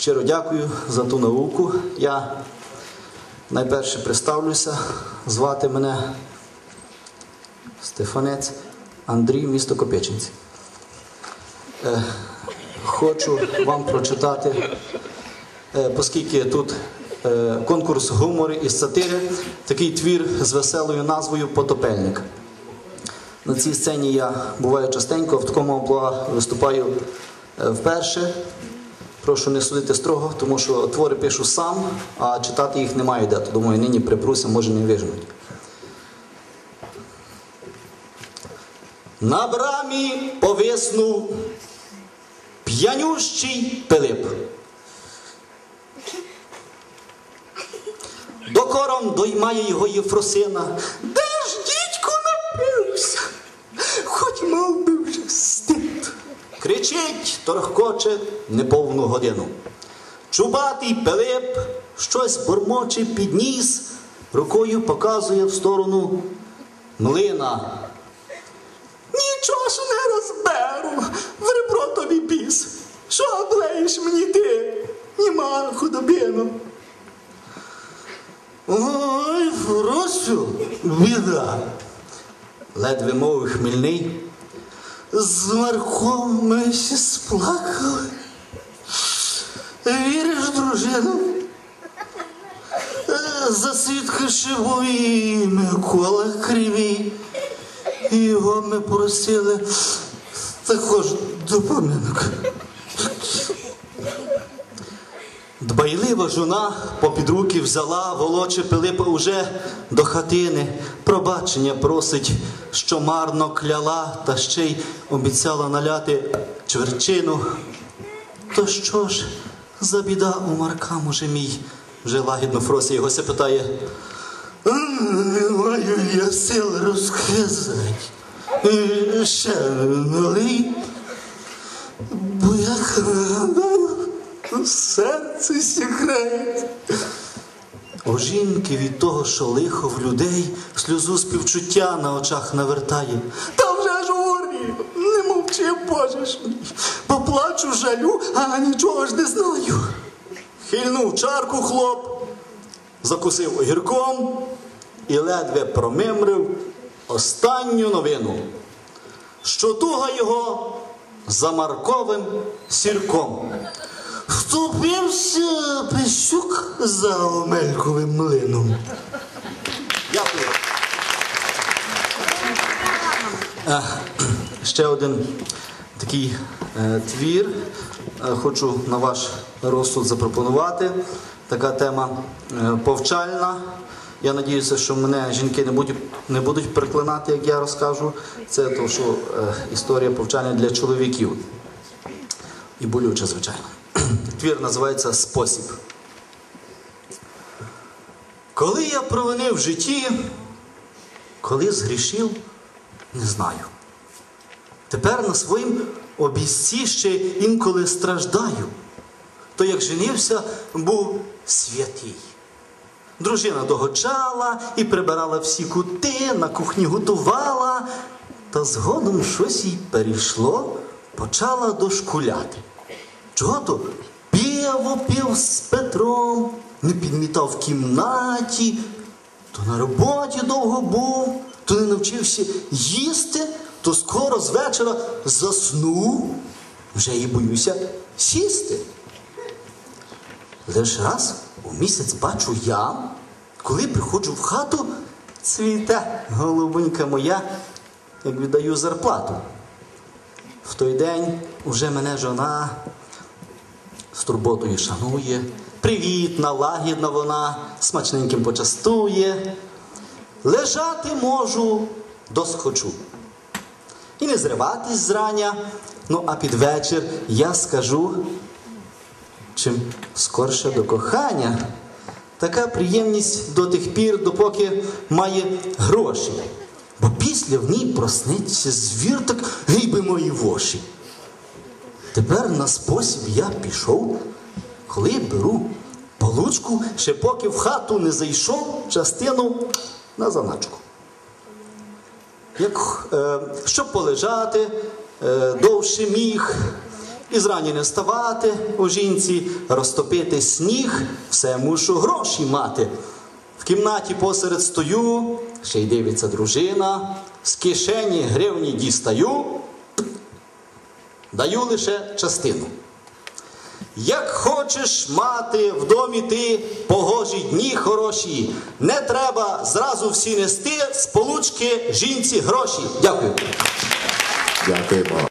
Щиро дякую за ту науку. Я найперше представлюся. Звати мене Стефанець Андрій, місто Копичинці. Е, хочу вам прочитати, е, оскільки тут е, конкурс гумору і сатири, такий твір з веселою назвою Потопельник. На цій сцені я буваю частенько, в такому амплуа виступаю вперше. Прошу не судити строго, тому що твори пишу сам, а читати їх немає де. То думаю, нині припруся, може не вижнуть. На брамі повиснув п'янющий Пилип. Докором доймає його Єфросина. Кричить, торохкоче неповну годину. Чубатий Пилип щось бормоче підніс, рукою показує в сторону млина. Нічого ж не розберу, в ребро тобі біс. Що облеєш мені ти, німа худобину? Ой, Фросю, біда. Ледве мовив хмільний. З Марком ми ще сплакали. Віриш, дружину? За свідка і Микола Кривій. Його ми просили також до поминок. Дбайлива жона попід руки взяла, волоче Пилипа уже до хатини. Пробачення просить, що марно кляла, та ще й обіцяла наляти чверчину. То що ж за біда у Марка, може мій? Вже лагідно Фрося його се питає. Маю я сил розказати. Е, Ще налий, бо як гадаю, серце сіграє. У жінки від того, що лихо в людей, сльозу співчуття на очах навертає. Та вже ж горі, не мовчи, Боже ж мій. Поплачу жалю, а нічого ж не знаю. Хильнув чарку хлоп, закусив огірком і ледве промимрив останню новину, що туга його за Марковим сірком. Втупився Пищук за Омельковим млином. Дякую. Е, Ще один такий е, твір. Е, Хочу на ваш розсуд запропонувати. Така тема е, повчальна. Я надіюся, що мене жінки не будуть, не будуть переклинати, як я розкажу. Це то, що е, історія повчальна для чоловіків. І болюча, звичайно. Твір називається Спосіб. Коли я провинив в житті, коли згрішив, не знаю. Тепер на своїм обіцці ще інколи страждаю. То як женився, був святий. Дружина догоджала і прибирала всі кути, на кухні готувала, та згодом щось їй перейшло, почала дошкуляти. Чого то пиво пив з Петром, не підмітав в кімнаті, то на роботі довго був, то не навчився їсти, то скоро з вечора заснув, вже і боюся сісти. Лиш раз у місяць бачу я, коли приходжу в хату, цвіте голубонька моя, як віддаю зарплату. В той день уже мене жона з турботою шанує, привітна, лагідна вона, смачненьким почастує. Лежати можу, досхочу. І не зриватись зрання, ну а під вечір я скажу, чим скорше до кохання, така приємність до тих пір, допоки має гроші. Бо після в ній проснеться звір так гей мої воші. Тепер на спосіб я пішов, коли беру получку, ще поки в хату не зайшов, частину на заначку. Як, е, щоб полежати, е, довше міг, І зрані не вставати у жінці, розтопити сніг, все мушу гроші мати. В кімнаті посеред стою, ще й дивиться дружина, з кишені гривні дістаю, даю лише частину. Як хочеш мати в домі ти погожі дні хороші, не треба зразу всі нести з получки жінці гроші. Дякую. Дякуємо.